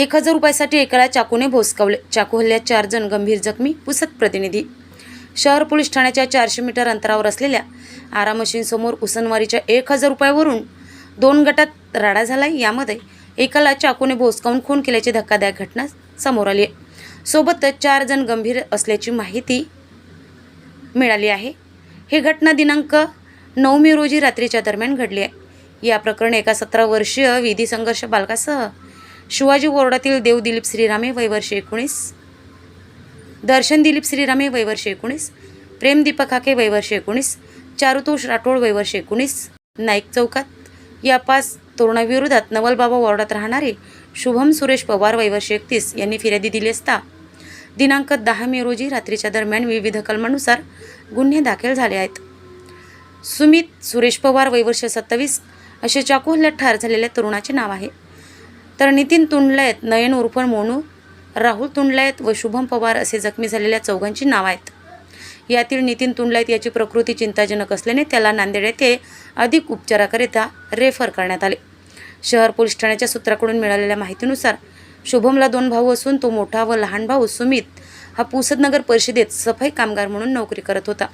एक हजार रुपयासाठी एकाला चाकूने भोसकावले. चाकू हल्ल्यात चार जण गंभीर जखमी पुसत प्रतिनिधी. शहर पोलीस ठाण्याच्या चारशे मीटर अंतरावर असलेल्या आरा मशीनसमोर उसनवारीच्या एक हजार रुपयावरून दोन गटात राडा झाला यामध्ये एकाला चाकूने भोसकावून खून केल्याची धक्कादायक घटना समोर आली आहे. सोबतच चार जण गंभीर असल्याची माहिती मिळाली आहे. ही घटना दिनांक नऊ मे रोजी रात्रीच्या दरम्यान घडली आहे. या प्रकरणी एका सतरा वर्षीय विधी संघर्ष बालकासह शिवाजी वॉर्डातील देव दिलीप श्रीरामे वयवर्ष एकोणीस. दर्शन दिलीप श्रीरामे वयवर्ष एकोणीस. प्रेम दीपक हाके वयवर्ष एकोणीस. चारुतोष राठोड वयवर्ष एकोणीस. नाईक चौकात. या पाच तरुणाविरोधात नवलबाबा वॉर्डात राहणारे शुभम सुरेश पवार वयवर्ष एकतीस यांनी फिर्यादी दिली असता. दिनांक दहा मे रोजी रात्रीच्या दरम्यान विविध कलमानुसार गुन्हे दाखल झाले आहेत. सुमित सुरेश पवार वयवर्ष सत्तावीस असे चाकू हल्ल्यात ठार झालेल्या तरुणाचे नाव आहे. तर नितीन तुंडलायत नयन उर्फ मोनू राहुल तुंडलायत व शुभम पवार असे जखमी झालेल्या चौघांची नाव आहेत. यातील नितीन तुंडलायत याची प्रकृती चिंताजनक असल्याने त्याला नांदेड येथे अधिक उपचाराकरिता रेफर करण्यात आले. शहर पोलीस ठाण्याच्या सूत्राकडून मिळालेल्या माहितीनुसार शुभमला दोन भाऊ असून तो मोठा व लहान भाऊ सुमित हा पुसदनगर परिषदेत सफाई कामगार म्हणून नोकरी करत होता.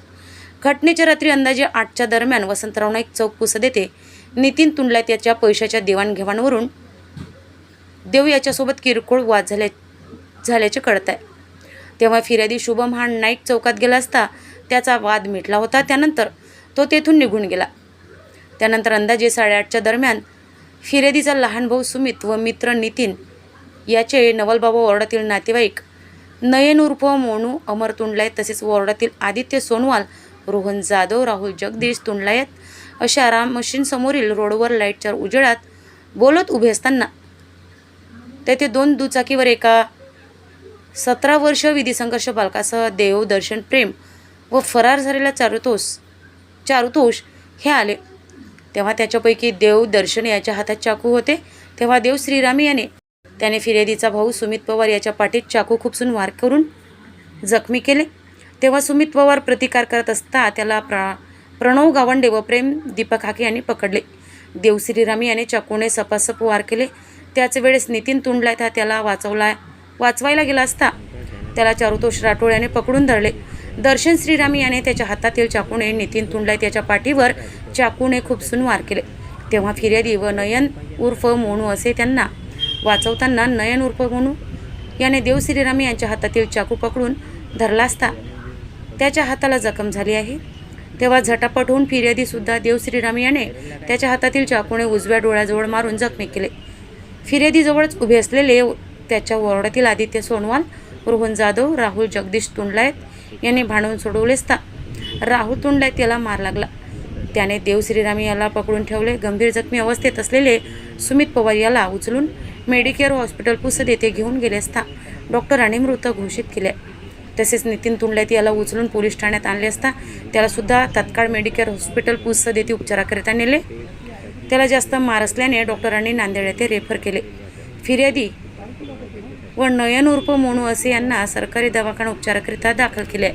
घटनेच्या रात्री अंदाजे आठच्या दरम्यान वसंतराव नाईक चौक पुसद येथे नितीन तुंडलायत याच्या पैशाच्या देवाणघेवाणवरून देव याच्यासोबत किरकोळ वाद झाल्या झाल्याचे कळत आहे तेव्हा फिर्यादी शुभम हा नाईक चौकात गेला असता त्याचा वाद मिटला होता. त्यानंतर तो तेथून निघून गेला. त्यानंतर अंदाजे साडेआठच्या दरम्यान फिर्यादीचा लहान भाऊ सुमित व मित्र नितीन याचे नवलबाबा वॉर्डातील नातेवाईक नयन उर्फ मोनू अमर तुंडलायत तसेच वॉर्डातील आदित्य सोनवाल रोहन जाधव राहुल जगदीश तुंडलायत अशा राम मशीनसमोरील रोडवर लाईटच्या उजेडात बोलत उभे असताना तेथे दोन दुचाकीवर एका सतरा वर्ष विधी संघर्ष बालकासह देव दर्शन प्रेम व फरार झालेला चारुतोष चारुतोष हे आले. तेव्हा त्याच्यापैकी देव दर्शन याच्या हातात चाकू होते. तेव्हा देव श्रीरामी याने त्याने फिर्यादीचा भाऊ सुमित पवार याच्या पाठीत चाकू खुपसून वार करून जखमी केले. तेव्हा सुमित पवार प्रतिकार करत असता त्याला प्रा प्रणव गावंडे व प्रेम दीपक हाके यांनी पकडले. देव श्रीरामी याने चाकूने सपासप वार केले. त्याच वेळेस नितीन तुंडला हा त्याला वाचवला वाचवायला गेला असता. त्याला चारुतोष राठोड याने पकडून धरले. दर्शन श्रीरामी याने त्याच्या हातातील चाकूने नितीन तुंडलाय त्याच्या पाठीवर चाकूने खुपसून वार केले. तेव्हा फिर्यादी व नयन उर्फ मोनू असे त्यांना वाचवताना नयन उर्फ मोनू याने देव श्रीरामी यांच्या हातातील चाकू पकडून धरला असता. त्याच्या हाताला जखम झाली आहे. तेव्हा झटापट होऊन फिर्यादीसुद्धा देव श्रीरामी याने त्याच्या हातातील चाकूने उजव्या डोळ्याजवळ मारून जखमी केले. फिर्यादीजवळच उभे असलेले त्याच्या वॉर्डातील आदित्य सोनवाल रोहन जाधव राहुल जगदीश तुंडलायत यांनी भांडवून सोडवले असता राहुल तुंडलायत याला मार लागला. त्याने देव श्रीरामी याला पकडून ठेवले. गंभीर जखमी अवस्थेत असलेले सुमित पवार याला उचलून मेडिकेअर हॉस्पिटल पुसद येथे घेऊन गेले असता डॉक्टरांनी मृत घोषित केले. तसेच नितीन तुंडलायत याला उचलून पोलीस ठाण्यात आणले असता त्यालासुद्धा तत्काळ मेडिकेअर हॉस्पिटल पुसद येथे उपचाराकरिता नेले. त्याला जास्त मार असल्याने डॉक्टरांनी नांदेड येथे रेफर केले. फिर्यादी व नयन उर्फ मोनू असे यांना सरकारी दवाखाना उपचाराकरिता दाखल केले.